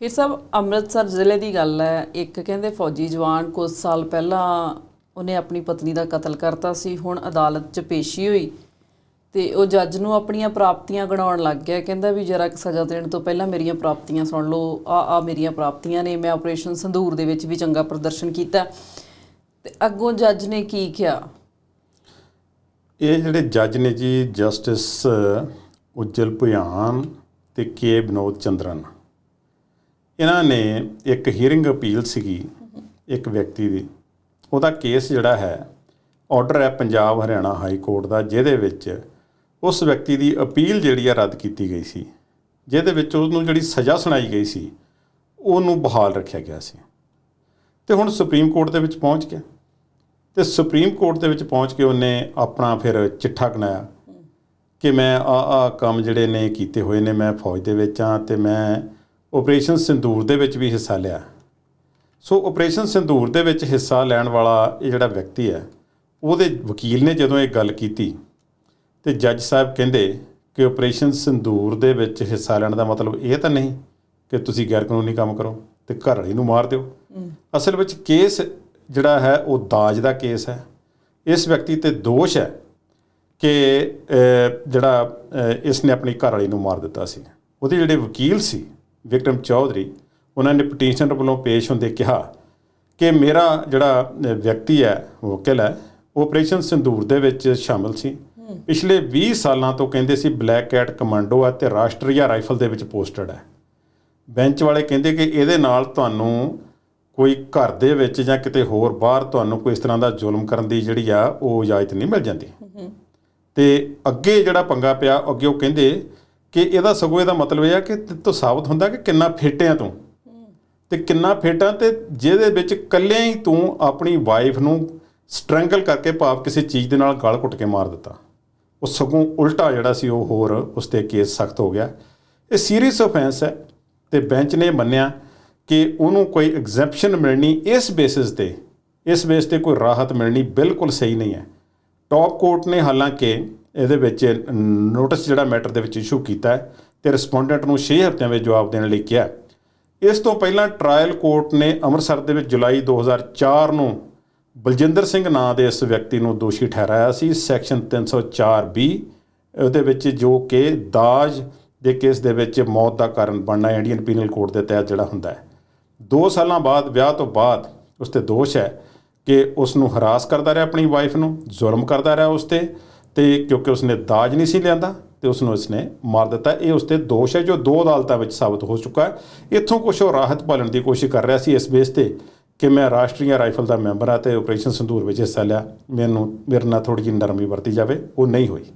ਫਿਰ ਸਭ ਅੰਮ੍ਰਿਤਸਰ ਜ਼ਿਲ੍ਹੇ ਦੀ ਗੱਲ ਹੈ। ਇੱਕ ਕਹਿੰਦੇ ਫੌਜੀ ਜਵਾਨ ਕੁਝ ਸਾਲ ਪਹਿਲਾਂ ਉਹਨੇ ਆਪਣੀ ਪਤਨੀ ਦਾ ਕਤਲ ਕਰਤਾ ਸੀ। ਹੁਣ ਅਦਾਲਤ 'ਚ ਪੇਸ਼ੀ ਹੋਈ ਤੇ ਉਹ ਜੱਜ ਨੂੰ ਆਪਣੀਆਂ ਪ੍ਰਾਪਤੀਆਂ ਗਣਾਉਣ ਲੱਗ ਗਿਆ। ਕਹਿੰਦਾ ਵੀ ਜਰਾ ਕਿ ਸਜ਼ਾ ਦੇਣ ਤੋਂ ਪਹਿਲਾਂ ਮੇਰੀਆਂ ਪ੍ਰਾਪਤੀਆਂ ਸੁਣ ਲਓ। ਆ ਆ ਮੇਰੀਆਂ ਪ੍ਰਾਪਤੀਆਂ ਨੇ। ਮੈਂ ਆਪਰੇਸ਼ਨ ਸੰਧੂਰ ਦੇ ਵਿੱਚ ਵੀ ਚੰਗਾ ਪ੍ਰਦਰਸ਼ਨ ਕੀਤਾ। ਤੇ ਅੱਗੋਂ ਜੱਜ ਨੇ ਕੀ ਕਿਹਾ? ਇਹ ਜਿਹੜੇ ਜੱਜ ਨੇ ਜੀ, ਜਸਟਿਸ ਉਜਲ ਭੁਆਨ ਤੇ ਕੇ ਵਿਨੋਦ ਚੰਦਰਨ। ਇਹਨਾਂ ਨੇ ਇੱਕ ਹੀਅਰਿੰਗ ਅਪੀਲ ਸੀਗੀ, ਇੱਕ ਵਿਅਕਤੀ ਦੀ। ਉਹਦਾ ਕੇਸ ਜਿਹੜਾ ਹੈ ਆਰਡਰ ਹੈ ਪੰਜਾਬ ਹਰਿਆਣਾ ਹਾਈ ਕੋਰਟ ਦਾ, ਜਿਹਦੇ ਵਿੱਚ ਉਸ ਵਿਅਕਤੀ ਦੀ ਅਪੀਲ ਜਿਹੜੀ ਆ ਰੱਦ ਕੀਤੀ ਗਈ ਸੀ। ਜਿਹਦੇ ਵਿੱਚ ਉਹਨੂੰ ਜਿਹੜੀ ਸਜ਼ਾ ਸੁਣਾਈ ਗਈ ਸੀ, ਉਹਨੂੰ ਬਹਾਲ ਰੱਖਿਆ ਗਿਆ ਸੀ। ਤੇ ਹੁਣ ਸੁਪਰੀਮ ਕੋਰਟ ਦੇ ਵਿੱਚ ਪਹੁੰਚ ਗਿਆ। ਤੇ ਸੁਪਰੀਮ ਕੋਰਟ ਦੇ ਵਿੱਚ ਪਹੁੰਚ ਕੇ ਉਹਨੇ ਆਪਣਾ ਫਿਰ ਚਿੱਠਾ ਗਣਾਇਆ ਕਿ ਮੈਂ ਆ ਆ ਕੰਮ ਜਿਹੜੇ ਨੇ ਕੀਤੇ ਹੋਏ ਨੇ, ਮੈਂ ਫੌਜ ਦੇ ਵਿੱਚ ਆ ਤੇ ਮੈਂ ਆਪਰੇਸ਼ਨ ਸਿੰਦੂਰ ਦੇ ਵਿੱਚ ਵੀ ਹਿੱਸਾ ਲਿਆ। ਸੋ ਆਪਰੇਸ਼ਨ ਸਿੰਦੂਰ ਦੇ ਵਿੱਚ ਹਿੱਸਾ ਲੈਣ ਵਾਲਾ ਇਹ ਜਿਹੜਾ ਵਿਅਕਤੀ ਹੈ ਉਹਦੇ ਵਕੀਲ ਨੇ ਜਦੋਂ ਇਹ ਗੱਲ ਕੀਤੀ ਤੇ ਜੱਜ ਸਾਹਿਬ ਕਹਿੰਦੇ ਕਿ ਆਪਰੇਸ਼ਨ ਸਿੰਦੂਰ ਦੇ ਵਿੱਚ ਹਿੱਸਾ ਲੈਣ ਦਾ ਮਤਲਬ ਇਹ ਤਾਂ ਨਹੀਂ ਕਿ ਤੁਸੀਂ ਗੈਰ ਕਾਨੂੰਨੀ ਕੰਮ ਕਰੋ ਤੇ ਘਰ ਵਾਲੀ ਨੂੰ ਮਾਰ ਦਿਓ। ਅਸਲ ਵਿੱਚ ਕੇਸ ਜਿਹੜਾ ਹੈ ਉਹ ਦਾਜ ਦਾ ਕੇਸ ਹੈ। ਇਸ ਵਿਅਕਤੀ ਤੇ ਦੋਸ਼ ਹੈ ਕਿ ਜਿਹੜਾ ਇਸ ਨੇ ਆਪਣੀ ਘਰ ਵਾਲੀ ਨੂੰ ਮਾਰ ਦਿੱਤਾ ਸੀ। ਉਹਦੇ ਜਿਹੜੇ ਵਕੀਲ ਸੀ ਵਿਕਰਮ ਚੌਧਰੀ ਉਹਨਾਂ ਨੇ ਪਟੀਸ਼ਨਰ ਵੱਲੋਂ ਪੇਸ਼ ਹੁੰਦੇ ਕਿਹਾ ਕਿ ਮੇਰਾ ਜਿਹੜਾ ਵਿਅਕਤੀ ਹੈ ਵਕੀਲ ਹੈ ਉਹ ਆਪਰੇਸ਼ਨ ਸਿੰਦੂਰ ਦੇ ਵਿੱਚ ਸ਼ਾਮਲ ਸੀ। ਪਿਛਲੇ 20 ਸਾਲਾਂ ਤੋਂ ਕਹਿੰਦੇ ਸੀ ਬਲੈਕ ਕੈਟ ਕਮਾਂਡੋ ਹੈ ਤੇ ਰਾਸ਼ਟਰੀਆ ਰਾਈਫਲ ਦੇ ਵਿੱਚ ਪੋਸਟਡ ਹੈ। ਬੈਂਚ ਵਾਲੇ ਕਹਿੰਦੇ ਕਿ ਇਹਦੇ ਨਾਲ ਤੁਹਾਨੂੰ ਕੋਈ ਘਰ ਦੇ ਵਿੱਚ ਜਾਂ ਕਿਤੇ ਹੋਰ ਬਾਹਰ ਤੁਹਾਨੂੰ ਕੋਈ ਇਸ ਤਰ੍ਹਾਂ ਦਾ ਜ਼ੁਲਮ ਕਰਨ ਦੀ ਜਿਹੜੀ ਆ ਉਹ ਇਜਾਜ਼ਤ ਨਹੀਂ ਮਿਲ ਜਾਂਦੀ। ਤੇ ਅੱਗੇ ਜਿਹੜਾ ਪੰਗਾ ਪਿਆ ਅੱਗੇ ਉਹ ਕਹਿੰਦੇ ਕਿ ਇਹਦਾ ਸਗੋਂ ਇਹਦਾ ਮਤਲਬ ਇਹ ਆ ਕਿ ਤੇ ਸਾਬਤ ਹੁੰਦਾ ਕਿ ਕਿੰਨਾ ਫਿੱਟ ਆ ਤੂੰ। ਤੇ ਕਿੰਨਾ ਫਿੱਟ ਤੇ ਜਿਹਦੇ ਵਿੱਚ ਕੱਲਿਆਂ ਹੀ ਤੂੰ ਆਪਣੀ ਵਾਈਫ ਨੂੰ ਸਟ੍ਰੈਂਗਲ ਕਰਕੇ ਭਾਵ ਕਿਸੇ ਚੀਜ਼ ਦੇ ਨਾਲ ਗਲ ਘੁੱਟ ਕੇ ਮਾਰ ਦਿੱਤਾ। ਉਹ ਸਗੋਂ ਉਲਟਾ ਜਿਹੜਾ ਸੀ ਉਹ ਹੋਰ ਉਸ ਤੇ ਕੇਸ ਸਖਤ ਹੋ ਗਿਆ। ਇਹ ਸੀਰੀਅਸ ਆਫੈਂਸ ਹੈ ਤੇ ਬੈਂਚ ਨੇ ਮੰਨਿਆ ਕਿ ਉਹਨੂੰ ਕੋਈ ਐਗਜ਼ੈਂਪਸ਼ਨ ਮਿਲਣੀ ਇਸ ਬੇਸਿਸ ਤੇ ਇਸ ਬੇਸ ਤੇ ਕੋਈ ਰਾਹਤ ਮਿਲਣੀ ਬਿਲਕੁਲ ਸਹੀ ਨਹੀਂ ਹੈ। ਟਾਪ ਕੋਰਟ ਨੇ ਹਾਲਾਂਕਿ ਇਹਦੇ ਵਿੱਚ ਨੋਟਿਸ ਜਿਹੜਾ ਮੈਟਰ ਦੇ ਵਿੱਚ ਇਸ਼ੂ ਕੀਤਾ ਹੈ ਤੇ ਰਿਸਪੋਂਡੈਂਟ ਨੂੰ 6 ਹਫ਼ਤਿਆਂ ਵਿੱਚ ਜਵਾਬ ਦੇਣ ਲਈ ਕਿਹਾ ਇਸ ਤੋਂ ਪਹਿਲਾਂ ਟ੍ਰਾਇਲ ਕੋਰਟ ਨੇ ਅੰਮ੍ਰਿਤਸਰ ਦੇ ਵਿੱਚ ਜੁਲਾਈ 2004 ਨੂੰ ਬਲਜਿੰਦਰ ਸਿੰਘ ਨਾਂ ਦੇ ਇਸ ਵਿਅਕਤੀ ਨੂੰ ਦੋਸ਼ੀ ਠਹਿਰਾਇਆ ਸੀ ਸੈਕਸ਼ਨ 304 ਬੀ ਉਹਦੇ ਵਿੱਚ ਜੋ ਕਿ ਦਾਜ ਦੇ ਕੇਸ ਦੇ ਵਿੱਚ ਮੌਤ ਦਾ ਕਾਰਨ ਬਣਨਾ ਇੰਡੀਅਨ ਪੀਨਲ ਕੋਡ ਦੇ ਤਹਿਤ ਜਿਹੜਾ ਹੁੰਦਾ ਹੈ। 2 ਸਾਲਾਂ ਬਾਅਦ, ਵਿਆਹ ਤੋਂ ਬਾਅਦ ਉਸ ਤੇ ਦੋਸ਼ ਹੈ ਕਿ ਉਸ ਨੂੰ ਹਰਾਸ ਕਰਦਾ ਰਿਹਾ ਆਪਣੀ ਵਾਈਫ ਨੂੰ, ਜ਼ੁਲਮ ਕਰਦਾ ਰਿਹਾ ਉਸ ਤੇ ਤੇ ਕਿਉਂਕਿ ਉਸਨੇ ਦਾਜ ਨਹੀਂ ਸੀ ਲਿਆਂਦਾ ਤੇ ਉਸ ਨੂੰ ਇਸਨੇ ਮਾਰ ਦਿੱਤਾ। ਇਹ ਉਸ ਤੇ ਦੋਸ਼ ਹੈ ਜੋ ਦੋ ਅਦਾਲਤਾਂ ਵਿੱਚ ਸਾਬਤ ਹੋ ਚੁੱਕਾ ਹੈ। ਇੱਥੋਂ ਕੁਝ ਉਹ ਰਾਹਤ ਪਾਲਣ ਦੀ ਕੋਸ਼ਿਸ਼ ਕਰ ਰਿਹਾ ਸੀ ਇਸ ਬੇਸ ਤੇ ਕਿ ਮੈਂ ਰਾਸ਼ਟਰੀय ਰਾਈਫਲ ਦਾ ਮੈਂਬਰ ਆ ਤੇ ਆਪਰੇਸ਼ਨ ਸੰਧੂਰ ਵਿੱਚ ਹਿੱਸਾ ਲਿਆ। ਮੈਨੂੰ, ਮੇਰੇ ਨਾਲ ਥੋੜੀ ਜਿਹੀ ਨਰਮੀ ਵਰਤੀ ਜਾਵੇ, ਉਹ ਨਹੀਂ ਹੋਈ।